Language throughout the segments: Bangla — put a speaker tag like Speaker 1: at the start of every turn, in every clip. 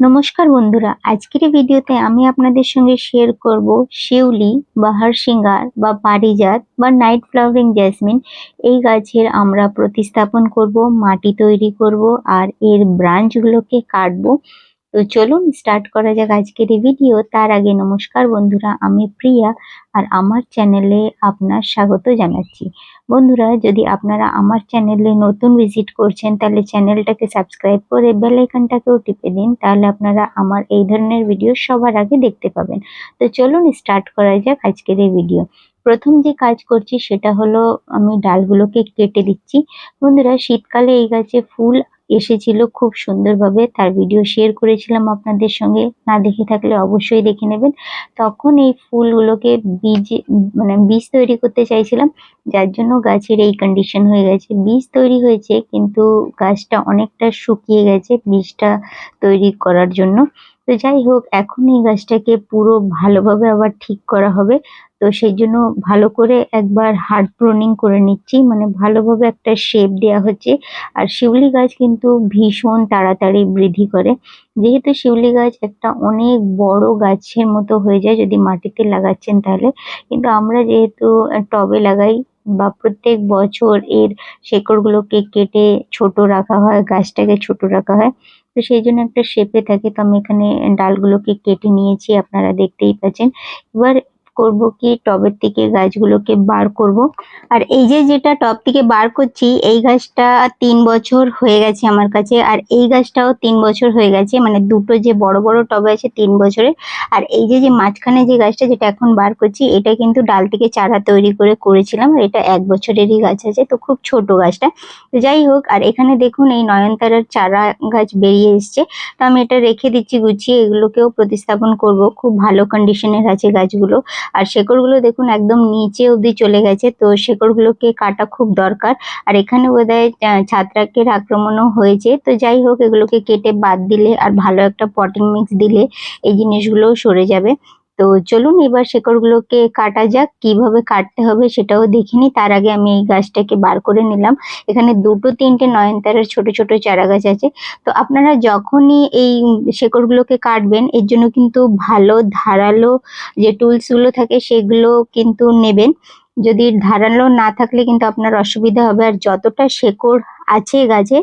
Speaker 1: নমস্কার বন্ধুরা, আজকের ভিডিওতে আমি আপনাদের সঙ্গে শেয়ার করব শিউলি বা হারসিঙ্গার বা পারিজাত বা নাইট ফ্লাওয়ারিং জ্যাসমিন এই গাছের আমরা প্রতিস্থাপন করব, মাটি তৈরি করব আর এর ব্রাঞ্চগুলোকে কাটবো। তো চলুন স্টার্ট করা যাক আজকের এই ভিডিও তার আগে নমস্কার বন্ধুরা, আমি প্রিয়া আর আমার চ্যানেলে আপনার স্বাগত জানাচ্ছি। বন্ধুরা, যদি আপনারা আমার চ্যানেলে নতুন ভিজিট করছেন, তাহলে চ্যানেলটাকে সাবস্ক্রাইব করে বেল আইকনটাকেও টিপে দিন, তাহলে আপনারা আমার এই ধরনের ভিডিও সবার আগে দেখতে পাবেন। তো চলুন স্টার্ট করা যাক আজকের এই ভিডিও প্রথম যে কাজ করছি, সেটা হলো আমি ডালগুলোকে কেটে দিচ্ছি। বন্ধুরা, শীতকালে এই গাছে ফুল এসেছিল খুব সুন্দরভাবে। তার ভিডিও শেয়ার করেছিলাম আপনাদের সঙ্গে। না দেখে থাকলে অবশ্যই দেখে নেবেন। তখন এই ফুলগুলোকে বীজ মানে বীজ তৈরি করতে চাইছিলাম, যার জন্য গাছের এই কন্ডিশন হয়ে গেছে। বীজ তৈরি হয়েছে, কিন্তু গাছটা অনেকটা শুকিয়ে গেছে বীজটা তৈরি করার জন্য। তো যাই হোক এখন এই গাছটাকে পুরো ভালোভাবে আবার ঠিক করা হবে। তো সেই জন্য ভালো করে একবার হার্ড প্রুনিং করে নিচ্ছি। মানে ভালোভাবে একটা শেপ দেওয়া হচ্ছে। আর শিউলি গাছ কিন্তু ভীষণ তাড়াতাড়ি বৃদ্ধি করে। যেহেতু শিউলি গাছ একটা অনেক বড় গাছের মতো হয়ে যায়, যদি মাটিতে লাগাচ্ছেন তাহলে। কিন্তু আমরা যেহেতু টবে লাগাই বা প্রত্যেক বছর এর শেকড়গুলোকে কেটে ছোট রাখা হয়, গাছটাকে ছোট রাখা হয় তো সেই জন্য একটা শেপ -এ থাকে। তো আমি এখানে ডালগুলোকে কেটে নিয়েছি, আপনারা দেখতেই পাচ্ছেন। এবার করব কি টবের থেকে গাছগুলোকে বার করব। আর এই যে যেটা টব থেকে বার করছি, এই গাছটা তিন বছর হয়ে গেছে আমার কাছে। আর এই গাছটাও তিন বছর হয়ে গেছে মানে দুটো যে বড় বড় টবে আছে তিন বছরের আর এই যে যে মাঝখানে যে গাছটা যেটা এখন বার করছি, এটা কিন্তু ডাল থেকে চারা তৈরি করে করেছিলাম। আর এটা এক বছরেরই গাছ আছে, তো খুব ছোট গাছটা। তো যাই হোক, আর এখানে দেখুন এই নয়নতারার চারা গাছ বেরিয়ে এসছে। তো আমি এটা রেখে দিচ্ছি, গুছিয়ে এগুলোকেও প্রতিস্থাপন করব। খুব ভালো কন্ডিশনের আছে গাছগুলো। আর শেকড়গুলো দেখুন একদম নিচে অবধি চলে গেছে, তো শেকড়গুলোকে কাটা খুব দরকার। আর এখানে বোধহয় ছাত্রাকের আক্রমণও হয়েছে, তো যাই হোক, এগুলোকে কেটে বাদ দিলে আর ভালো একটা পটিং মিক্স দিলে এই জিনিসগুলোও সরে যাবে। তো চলুন এবার শেকড়গুলোকে কাটা যাক, কীভাবে কাটতে হবে সেটাও দেখিনি। তার আগে আমি এই গাছটাকে বার করে নিলাম। এখানে দুটো, তিনটে নয়নতারার ছোট ছোট চারা গাছ আছে। তো আপনারা যখনই এই শেকড়গুলোকে কাটবেন, এর জন্য কিন্তু ভালো ধারালো যে টুলসগুলো থাকে সেগুলো কিন্তু নেবেন। যদি ধারালো না থাকলে কিন্তু আপনার অসুবিধা হবে। আর যতটা শেকড় আছে গাছে,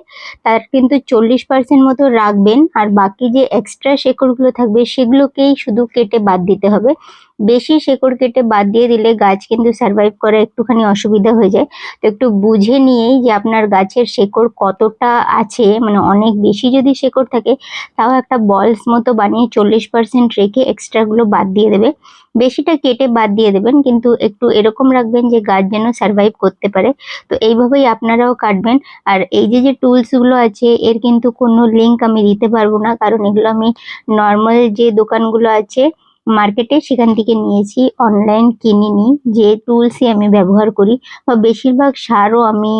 Speaker 1: তার কিন্তু চল্লিশ পার্সেন্ট মতো রাখবেন। আর বাকি যে এক্সট্রা শেকড়গুলো থাকবে, সেগুলোকেই শুধু কেটে বাদ দিতে হবে। বেশি শেকড় কেটে বাদ দিয়ে দিলে গাছ কিন্তু সার্ভাইভ করা একটুখানি অসুবিধা হয়ে যায়। তো একটু বুঝে নিয়েই যে আপনার গাছের শেকড় কতটা আছে মানে অনেক বেশি যদি শেকড় থাকে, তাও একটা বলস মতো বানিয়ে চল্লিশ পার্সেন্ট রেখে এক্সট্রাগুলো বাদ দিয়ে দেবে। বেশিটা কেটে বাদ দিয়ে দেবেন, কিন্তু একটু এরকম রাখবেন যে গাছ যেন সার্ভাইভ করতে পারে। তো এইভাবেই আপনারাও কাটবেন। আর এই যে যে টুলসগুলো আছে, এর কিন্তু কোনো লিঙ্ক আমি দিতে পারব না। কারণ এগুলো আমি নর্মাল যে দোকানগুলো আছে মার্কেটে সেখান থেকে নিয়েছি অনলাইন কিনিনি যে টুলসই আমি ব্যবহার করি, বা বেশিরভাগ সারও আমি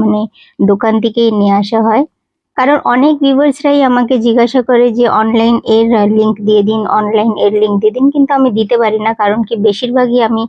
Speaker 1: মানে দোকান থেকেই নিয়ে আসা হয়। কারণ অনেক ভিউয়ার্সরাই আমাকে জিজ্ঞাসা করে যে অনলাইন এর লিঙ্ক দিয়ে দিন অনলাইন এর লিঙ্ক দিয়ে দিন, কিন্তু আমি দিতে পারি না। কারণ কি বেশিরভাগই আমি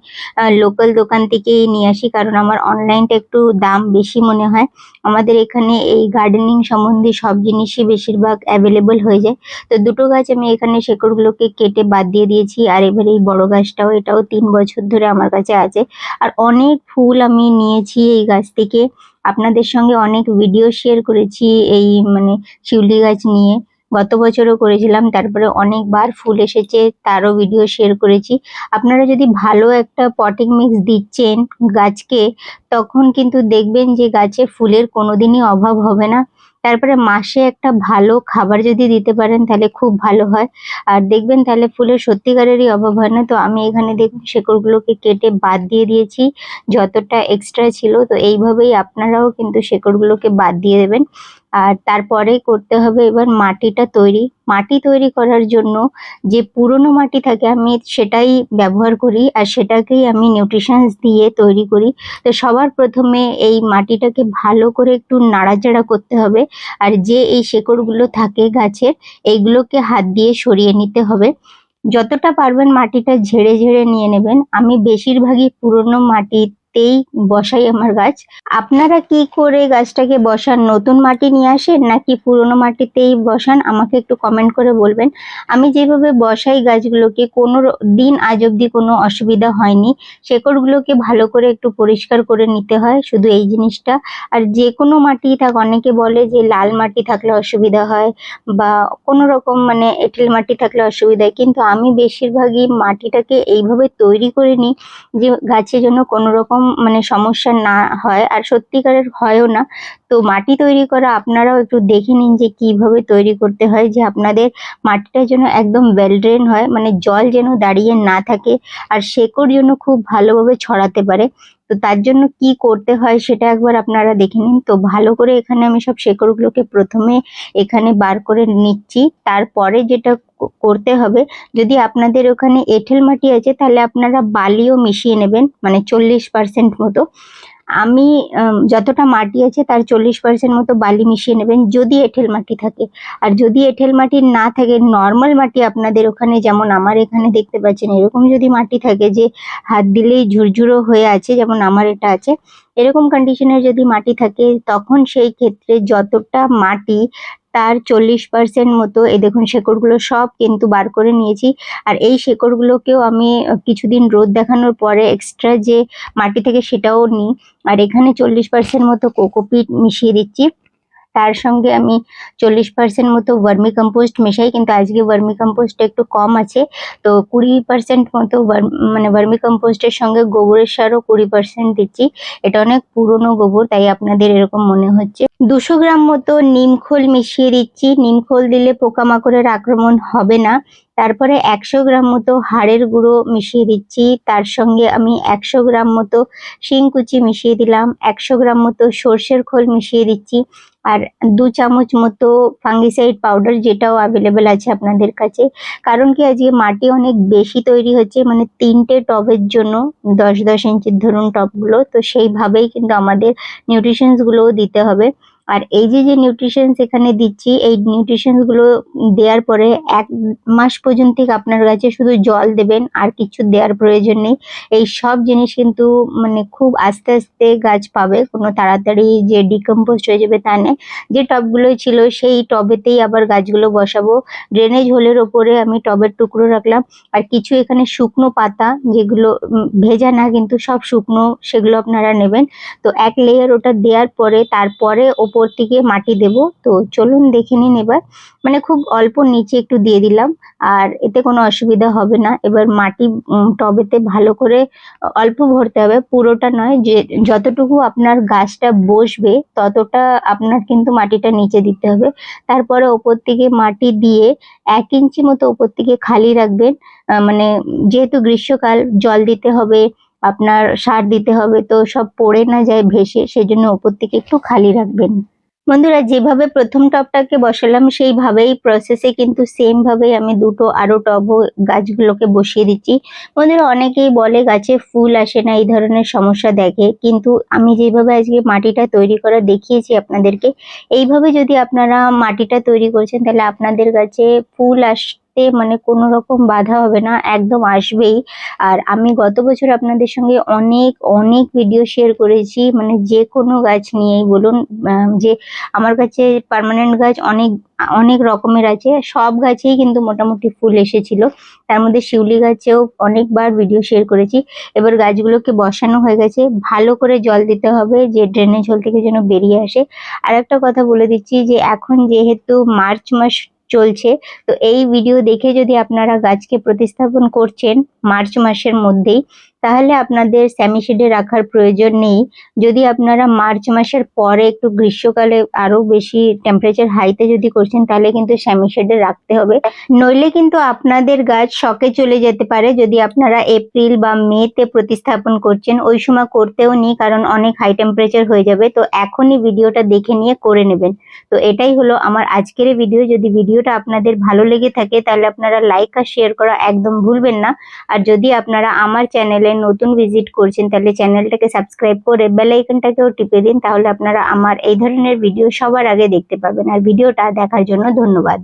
Speaker 1: লোকাল দোকান থেকেই নিয়ে আসি, কারণ আমার অনলাইনটা একটু দাম বেশি মনে হয়। আমাদের এখানে এই গার্ডেনিং সম্বন্ধে সব জিনিসই বেশিরভাগ অ্যাভেলেবল হয়ে যায়। তো দুটো গাছ আমি এখানে শেকড়গুলোকে কেটে বাদ দিয়ে দিয়েছি, আর এবার এই বড় গাছটাও, এটাও তিন বছর ধরে আমার কাছে আছে। আর অনেক ফুল আমি নিয়েছি এই গাছ থেকে। আপনাদের সঙ্গে অনেক ভিডিও শেয়ার করেছি এই মানে শিউলি গাছ নিয়ে। গত বছরও করেছিলাম, তারপরে অনেকবার ফুল এসেছে, তারও ভিডিও শেয়ার করেছি। আপনারা যদি ভালো একটা পটিং মিক্স দিচ্ছেন গাছকে, তখন কিন্তু দেখবেন যে গাছে ফুলের কোনোদিনই অভাব হবে না। তারপরে মাসে একটা ভালো খাবার যদি দিতে পারেন, তাহলে খুব ভালো হয়। আর দেখবেন তাহলে ফুলের সত্যিকারেরই অভাব হয় না। তো আমি এখানে দেখুন শেকড়গুলোকে কেটে বাদ দিয়ে দিয়েছি, যতটা এক্সট্রা ছিল। তো এইভাবেই আপনারাও কিন্তু শেকড়গুলোকে বাদ দিয়ে দেবেন। আর তারপরে করতে হবে এবার মাটিটা তৈরি। মাটি তৈরি করার জন্য যে পুরনো মাটি থাকে, আমি সেটাই ব্যবহার করি আর সেটাকেই আমি নিউট্রিশনস দিয়ে তৈরি করি। তো সবার প্রথমে এই মাটিটাকে ভালো করে একটু নাড়াচাড়া করতে হবে আর যে এই শেকড়গুলো থাকে গাছের, এইগুলোকে হাত দিয়ে সরিয়ে নিতে হবে। যতটা পারবেন মাটিটা ঝেড়ে ঝেড়ে নিয়ে নেবেন। আমি বেশিরভাগই পুরনো মাটি মাটিতেই বসাই আমার গাছ। আপনারা কি করে গাছটাকে বসান? নতুন মাটি নিয়ে আসেন নাকি পুরনো মাটিতেই বসান? আমাকে একটু কমেন্ট করে বলবেন। আমি যেভাবে বসাই গাছগুলোকে, কোনো দিন আজ অব্দি কোনো অসুবিধা হয়নি। শেকড়গুলোকে ভালো করে একটু পরিষ্কার করে নিতে হয়, শুধু এই জিনিসটা। আর যে কোনো মাটি থাক, অনেকে বলে যে লাল মাটি থাকলে অসুবিধা হয় বা কোনো রকম মানে এঁটেল মাটি থাকলে অসুবিধা হয়। কিন্তু আমি বেশিরভাগই মাটিটাকে এইভাবে তৈরি করে নিই যে গাছের জন্য কোনো রকম মানে সমস্যা না হয়, আর সত্যিকারের হয়ও না। তো মাটি তৈরি করা আপনারাও একটু দেখে নিন যে কীভাবে তৈরি করতে হয়, যে আপনাদের মাটিটা যেন একদম ওয়েল ড্রেন হয় মানে জল যেন দাঁড়িয়ে না থাকে, আর শেকড় যেন খুব ভালোভাবে ছড়াতে পারে। তো তার জন্য কি করতে হয় সেটা একবার আপনারা দেখে নিন। তো ভালো করে এখানে আমি সব শেকড়গুলোকে প্রথমে এখানে বার করে নিচ্ছি। তারপরে যেটা করতে হবে। যদি আপনাদের ওখানে এঁটেল মাটি আছে, তাহলে আপনারা বালিও মিশিয়ে নেবেন মানে চল্লিশ পার্সেন্ট মতো। আমি যতটা মাটি আছে, তার চল্লিশ পার্সেন্ট মতো বালি মিশিয়ে নেবেন, যদি এঁটেল মাটি থাকে। আর যদি এঁটেল মাটি না থাকে নর্মাল মাটি আপনাদের ওখানে, যেমন আমার এখানে দেখতে পাচ্ছেন, এরকম যদি মাটি থাকে যে হাত দিলেই ঝুরঝুরো হয়ে আছে, যেমন আমার এটা আছে, এরকম কন্ডিশনের যদি মাটি থাকে, তখন সেই ক্ষেত্রে যতটা মাটি তার চল্লিশ পার্সেন্ট মতো এ দেখুন শেকড়গুলো সব কিন্তু বার করে নিয়েছি। আর এই শেকড়গুলোকেও আমি কিছুদিন রোদ দেখানোর পরে এক্সট্রা যে মাটি থেকে সেটাও নিই। আর এখানে চল্লিশ পার্সেন্ট মতো কোকোপিট মিশিয়ে দিচ্ছি। তার সঙ্গে আমি চল্লিশ পার্সেন্ট মতো ভার্মি কম্পোস্ট মেশাই, কিন্তু আজকে ভার্মি কম্পোস্টটা একটু কম আছে। তো কুড়ি পার্সেন্ট মতো মানে ভার্মি কম্পোস্টের সঙ্গে গোবরের সারও কুড়ি পার্সেন্ট দিচ্ছি। এটা অনেক পুরনো গোবর, তাই আপনাদের এরকম মনে হচ্ছে। দুশো গ্রাম মতো নিমখোল মিশিয়ে দিচ্ছি। নিমখোল দিলে পোকামাকড়ের আক্রমণ হবে না। তারপরে একশো গ্রাম মতো হাড়ের গুঁড়ো মিশিয়ে দিচ্ছি। তার সঙ্গে আমি একশো গ্রাম মতো শিংকুচি মিশিয়ে দিলাম। একশো গ্রাম মতো সর্ষের খোল মিশিয়ে দিচ্ছি। আর দু চামচ মতো ফাঙ্গিসাইড পাউডার যেটাও অ্যাভেলেবেল আছে আপনাদের কাছে। কারণ কি আজকে মাটি অনেক বেশি তৈরি হচ্ছে মানে তিনটে টবের জন্য, দশ দশ ইঞ্চির ধরুন টবগুলো, তো সেইভাবেই কিন্তু আমাদের নিউট্রিশনসগুলোও দিতে হবে। আর এই যে যে নিউট্রিশনস এখানে দিচ্ছি, এই নিউট্রিশনসগুলো দেওয়ার পরে এক মাস পর্যন্ত আপনার গাছে শুধু জল দেবেন, আর কিছু দেওয়ার প্রয়োজন নেই। এই সব জিনিস কিন্তু মানে খুব আস্তে আস্তে গাছ পাবে, কোনো তাড়াতাড়ি যে ডিকম্পোস্ট হয়ে যাবে তা নেই যে টবগুলো ছিল, সেই টবেতেই আবার গাছগুলো বসাবো। ড্রেনেজ হোলের ওপরে আমি টবের টুকরো রাখলাম। আর কিছু এখানে শুকনো পাতা, যেগুলো ভেজা না, কিন্তু সব শুকনো, সেগুলো আপনারা নেবেন। তো এক লেয়ার ওটা দেওয়ার পরে, তারপরে ওপর থেকে মাটি দেব। তো চলুন দেখে নিন এবার। মানে খুব অল্প নিচে একটু দিয়ে দিলাম। আর এতে কোনো অসুবিধা হবে না। এবার মাটি টবেতে ভালো করে, অল্প ভরতে হবে। পুরোটা নয় যে, যতটুকু আপনার গাছটা বসবে, ততটা আপনার কিন্তু মাটিটা নিচে দিতে হবে। তারপরে ওপর থেকে মাটি দিয়ে এক ইঞ্চি মতো ওপর থেকে খালি রাখবেন। মানে যেহেতু গ্রীষ্মকাল, জল দিতে হবে আপনার সার দিতে হবে তো সব পড়ে না যায় ভেসে, সেজন্য ওপর থেকে একটু খালি রাখবেন। বন্ধুরা, যেভাবে প্রথম টবটাকে বসালাম, সেইভাবেই প্রসেসে কিন্তু সেম ভাবেই আমি দুটো আরও টব গাছগুলোকে বসিয়ে দিচ্ছি। বন্ধুরা, অনেকেই বলে গাছে ফুল আসে না, এই ধরনের সমস্যা দেখে। কিন্তু আমি যেভাবে আজকে মাটিটা তৈরি করা দেখিয়েছি আপনাদেরকে, এইভাবে যদি আপনারা মাটিটা তৈরি করছেন, তাহলে আপনাদের গাছে ফুল আসতে মানে কোনো রকম বাধা হবে না, একদম আসবেই। আর আমি গত বছর আপনাদের সঙ্গে অনেক অনেক ভিডিও শেয়ার করেছি মানে যে কোনো গাছ নিয়েই বলুন যে আমার কাছে পার্মানেন্ট গাছ অনেক অনেক রকমের আছে, সব গাছেই কিন্তু মোটামুটি ফুল এসেছিল। তার মধ্যে শিউলি গাছেও অনেকবার ভিডিও শেয়ার করেছি। এবার গাছগুলোকে বসানো হয়ে গেছে, ভালো করে জল দিতে হবে, যে ড্রেনেজ হোল থেকে যেন বেরিয়ে আসে। আর একটা কথা বলে দিচ্ছি যে এখন যেহেতু মার্চ মাস চলছে। তো এই ভিডিও দেখে যদি আপনারা গাছকে প্রতিস্থাপন করছেন মার্চ মাসের মধ্যেই তাহলে আপনাদের স্যামিশেডে রাখার প্রয়োজন নেই। যদি আপনারা মার্চ মাসের পরে একটু গ্রীষ্মকালে আরও বেশি টেম্পারেচার হাইতে যদি করছেন, তাহলে কিন্তু স্যামিশেডে রাখতে হবে। নইলে কিন্তু আপনাদের গাছ শকে চলে যেতে পারে। যদি আপনারা এপ্রিল বা মেতে প্রতিস্থাপন করছেন, ওই সময় করতেও নি কারণ অনেক হাই টেম্পারেচার হয়ে যাবে। তো এখনই ভিডিওটা দেখে নিয়ে করে নেবেন। তো এটাই হলো আমার আজকের ভিডিও যদি ভিডিওটা আপনাদের ভালো লেগে থাকে, তাহলে আপনারা লাইক আর শেয়ার করা একদম ভুলবেন না। আর যদি আপনারা আমার চ্যানেলে নতুন ভিজিট করছেন, তাহলে চ্যানেলটাকে সাবস্ক্রাইব করে বেল আইকনটাকেও টিপে দিন, তাহলে আপনারা আমার এই ধরনের ভিডিও সবার আগে দেখতে পাবেন। আর ভিডিওটা দেখার জন্য ধন্যবাদ।